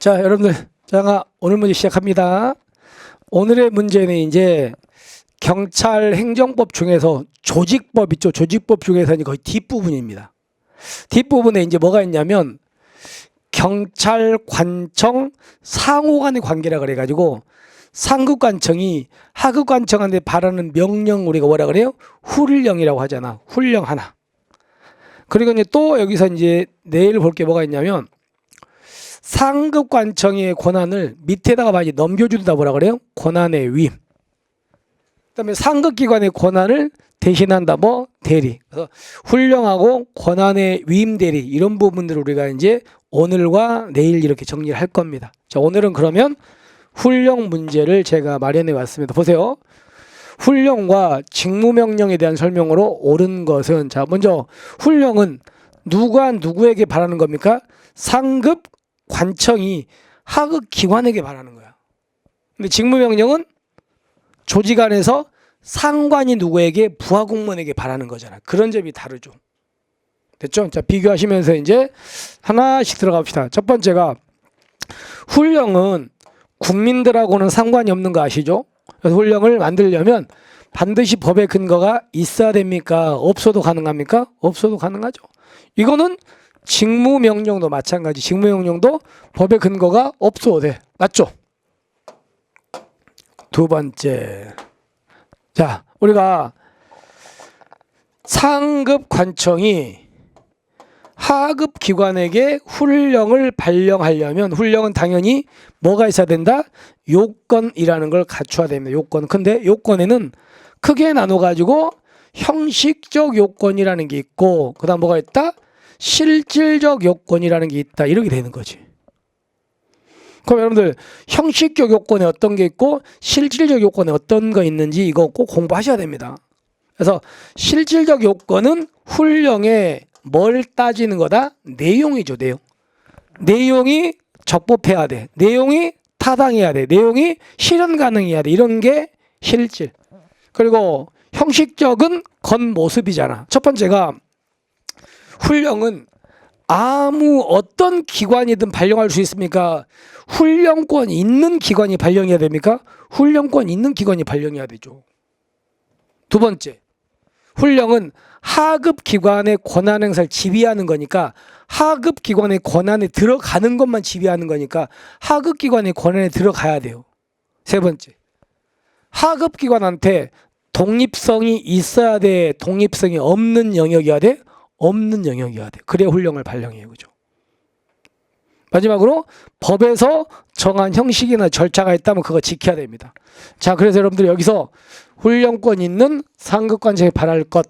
자, 여러분들, 제가 오늘 문제 시작합니다. 오늘의 문제는 이제 경찰 행정법 중에서 조직법 있죠. 조직법 중에서는 거의 뒷부분입니다. 뒷부분에 이제 뭐가 있냐면 경찰 관청 상호 간의 관계라 그래 가지고 상급 관청이 하급 관청한테 바라는 명령 우리가 뭐라 그래요? 훈령이라고 하잖아. 훈령 하나. 그리고 이제 또 여기서 이제 내일 볼 게 뭐가 있냐면 상급 관청의 권한을 밑에다가 많이 넘겨준다 뭐라 그래요? 권한의 위. 그다음에 상급 기관의 권한을 대신한다 뭐 대리. 그래서 훌륭하고 권한의 위임 대리 이런 부분들을 우리가 이제 오늘과 내일 이렇게 정리를 할 겁니다. 자 오늘은 그러면 훈령 문제를 제가 마련해 왔습니다. 보세요. 훈령과 직무명령에 대한 설명으로 옳은 것은 자 먼저 훈령은 누가 누구에게 바라는 겁니까? 상급 관청이 하급 기관에게 바라는 거야. 근데 직무명령은 조직 안에서 상관이 누구에게 부하 공무원에게 바라는 거잖아. 그런 점이 다르죠. 됐죠? 자 비교하시면서 이제 하나씩 들어갑시다. 첫 번째가 훈령은 국민들하고는 상관이 없는 거 아시죠? 그래서 훈령을 만들려면 반드시 법의 근거가 있어야 됩니까? 없어도 가능합니까? 없어도 가능하죠. 이거는 직무명령도 마찬가지. 직무명령도 법의 근거가 없어도 돼. 맞죠? 두 번째. 자, 우리가 상급 관청이 하급 기관에게 훈령을 발령하려면 훈령은 당연히 뭐가 있어야 된다? 요건이라는 걸 갖춰야 됩니다. 요건. 근데 요건에는 크게 나눠 가지고 형식적 요건이라는 게 있고 그다음 뭐가 있다? 실질적 요건이라는 게 있다. 이렇게 되는 거지. 그럼 여러분들 형식적 요건에 어떤 게 있고 실질적 요건에 어떤 거 있는지 이거 꼭 공부하셔야 됩니다. 그래서 실질적 요건은 훈령에 뭘 따지는 거다? 내용이죠, 내용. 내용이 적법해야 돼. 내용이 타당해야 돼. 내용이 실현 가능해야 돼. 이런 게 실질. 그리고 형식적은 겉모습이잖아. 첫 번째가 훈령은 아무 어떤 기관이든 발령할 수 있습니까? 훈령권 있는 기관이 발령해야 됩니까? 훈령권 있는 기관이 발령해야 되죠. 두 번째, 훈령은 하급 기관의 권한 행사를 지휘하는 거니까 하급 기관의 권한에 들어가는 것만 지휘하는 거니까 하급 기관의 권한에 들어가야 돼요. 세 번째, 하급 기관한테 독립성이 있어야 돼, 독립성이 없는 영역이어야 돼, 없는 영역이어야 돼. 그래야 훈령을 발령해요, 그죠? 마지막으로 법에서 정한 형식이나 절차가 있다면 그거 지켜야 됩니다. 자, 그래서 여러분들 여기서 훈령권 있는 상급관청에 바랄 것,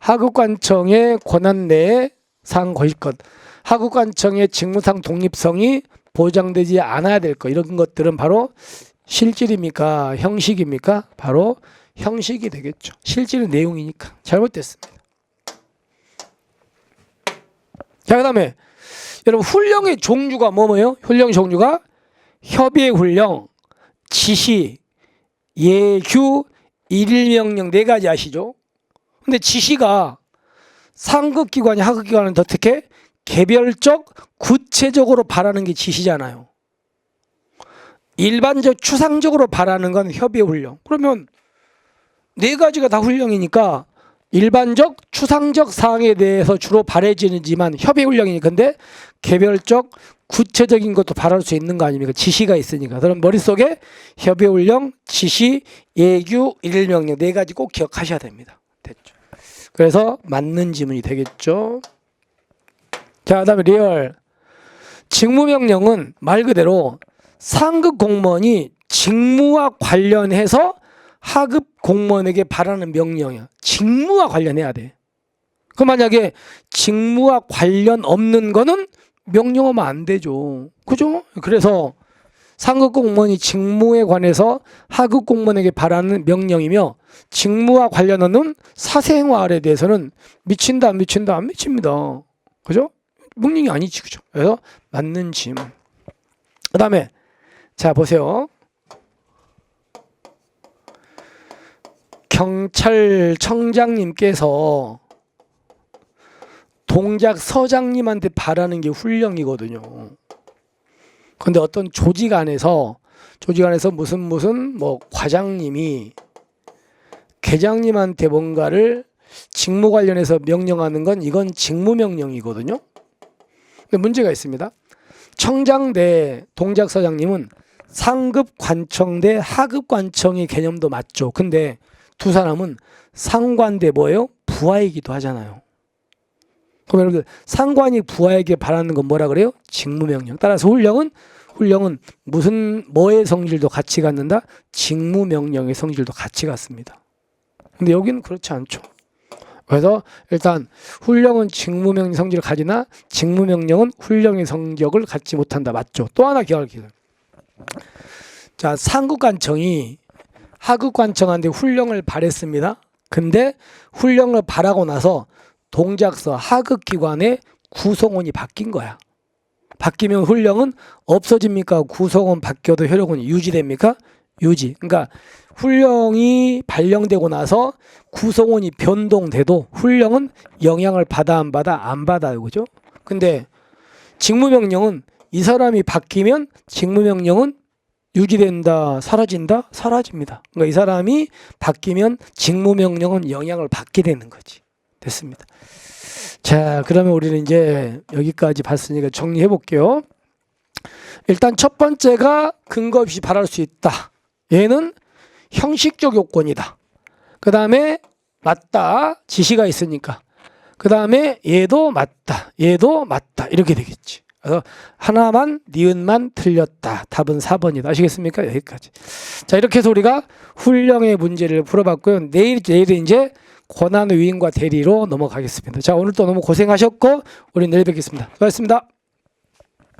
하급관청의 권한 내에 상거일 것, 하급관청의 직무상 독립성이 보장되지 않아야 될 것, 이런 것들은 바로 실질입니까? 형식입니까? 바로 형식이 되겠죠. 실질은 내용이니까. 잘못됐습니다. 자, 그 다음에 여러분 훈령의 종류가 뭐뭐예요? 훈령 종류가 협의 훈령, 지시, 예규, 일일명령 네 가지 아시죠? 근데 지시가 상급 기관이 하급 기관은 어떻게 개별적 구체적으로 바라는 게 지시잖아요. 일반적 추상적으로 바라는 건 협의 훈령. 그러면 네 가지가 다 훈령이니까 일반적 추상적 사항에 대해서 주로 바래지는지만 협의 훈령이니 근데 개별적 구체적인 것도 바랄 수 있는 거 아닙니까? 지시가 있으니까. 그럼 머릿속에 협의 훈령, 지시, 예규, 일명령 네 가지 꼭 기억하셔야 됩니다. 됐죠. 그래서 맞는 지문이 되겠죠. 자, 그다음에 리얼 직무명령은 말 그대로 상급 공무원이 직무와 관련해서 하급 공무원에게 바라는 명령이야. 직무와 관련해야 돼. 그 만약에 직무와 관련 없는 거는 명령하면 안 되죠. 그죠? 그래서 상급 공무원이 직무에 관해서 하급 공무원에게 바라는 명령이며 직무와 관련 없는 사생활에 대해서는 미친다 안 미친다 안 미칩니다. 그죠? 명령이 아니지 그죠? 그래서 맞는 질문. 그다음에 자 보세요. 경찰청장님께서 동작 서장님한테 바라는 게 훈령이거든요. 근데 어떤 조직 안에서 조직 안에서 무슨 무슨 뭐 과장님이 계장님한테 뭔가를 직무 관련해서 명령하는 건 이건 직무 명령이거든요. 근데 문제가 있습니다. 청장대 동작 서장님은 상급 관청 대 하급 관청의 개념도 맞죠. 근데 두 사람은 상관대 뭐예요? 부하이기도 하잖아요. 그럼 여러분들 상관이 부하에게 바라는 건 뭐라 그래요? 직무명령. 따라서 훈령은 훈령은 무슨 뭐의 성질도 같이 갖는다? 직무명령의 성질도 같이 갖습니다. 근데 여기는 그렇지 않죠. 그래서 일단 훈령은 직무명령 성질을 가지나 직무명령은 훈령의 성격을 갖지 못한다. 맞죠? 또 하나 기억할 기회. 자, 상급관청이 하급관청한테 훈령을 발했습니다. 근데 훈령을 발하고 나서 동작서 하급기관의 구성원이 바뀐 거야. 바뀌면 훈령은 없어집니까? 구성원 바뀌어도 효력은 유지됩니까? 유지. 그러니까 훈령이 발령되고 나서 구성원이 변동돼도 훈령은 영향을 받아 안 받아 안 받아요. 그죠? 근데 직무명령은 이 사람이 바뀌면 직무명령은 유지된다, 사라진다, 사라집니다. 그러니까 이 사람이 바뀌면 직무 명령은 영향을 받게 되는 거지. 됐습니다. 자, 그러면 우리는 이제 여기까지 봤으니까 정리해 볼게요. 일단 첫 번째가 근거 없이 발할 수 있다. 얘는 형식적 요건이다. 그 다음에 맞다. 지시가 있으니까. 그 다음에 얘도 맞다. 얘도 맞다. 이렇게 되겠지. 그래서 하나만 니은만 틀렸다. 답은 4번이다. 아시겠습니까? 여기까지. 자, 이렇게 해서 우리가 훈령의 문제를 풀어봤고요. 내일, 내일은 이제 권한 위임과 대리로 넘어가겠습니다. 자, 오늘 또 너무 고생하셨고, 우리 내일 뵙겠습니다. 수고하셨습니다.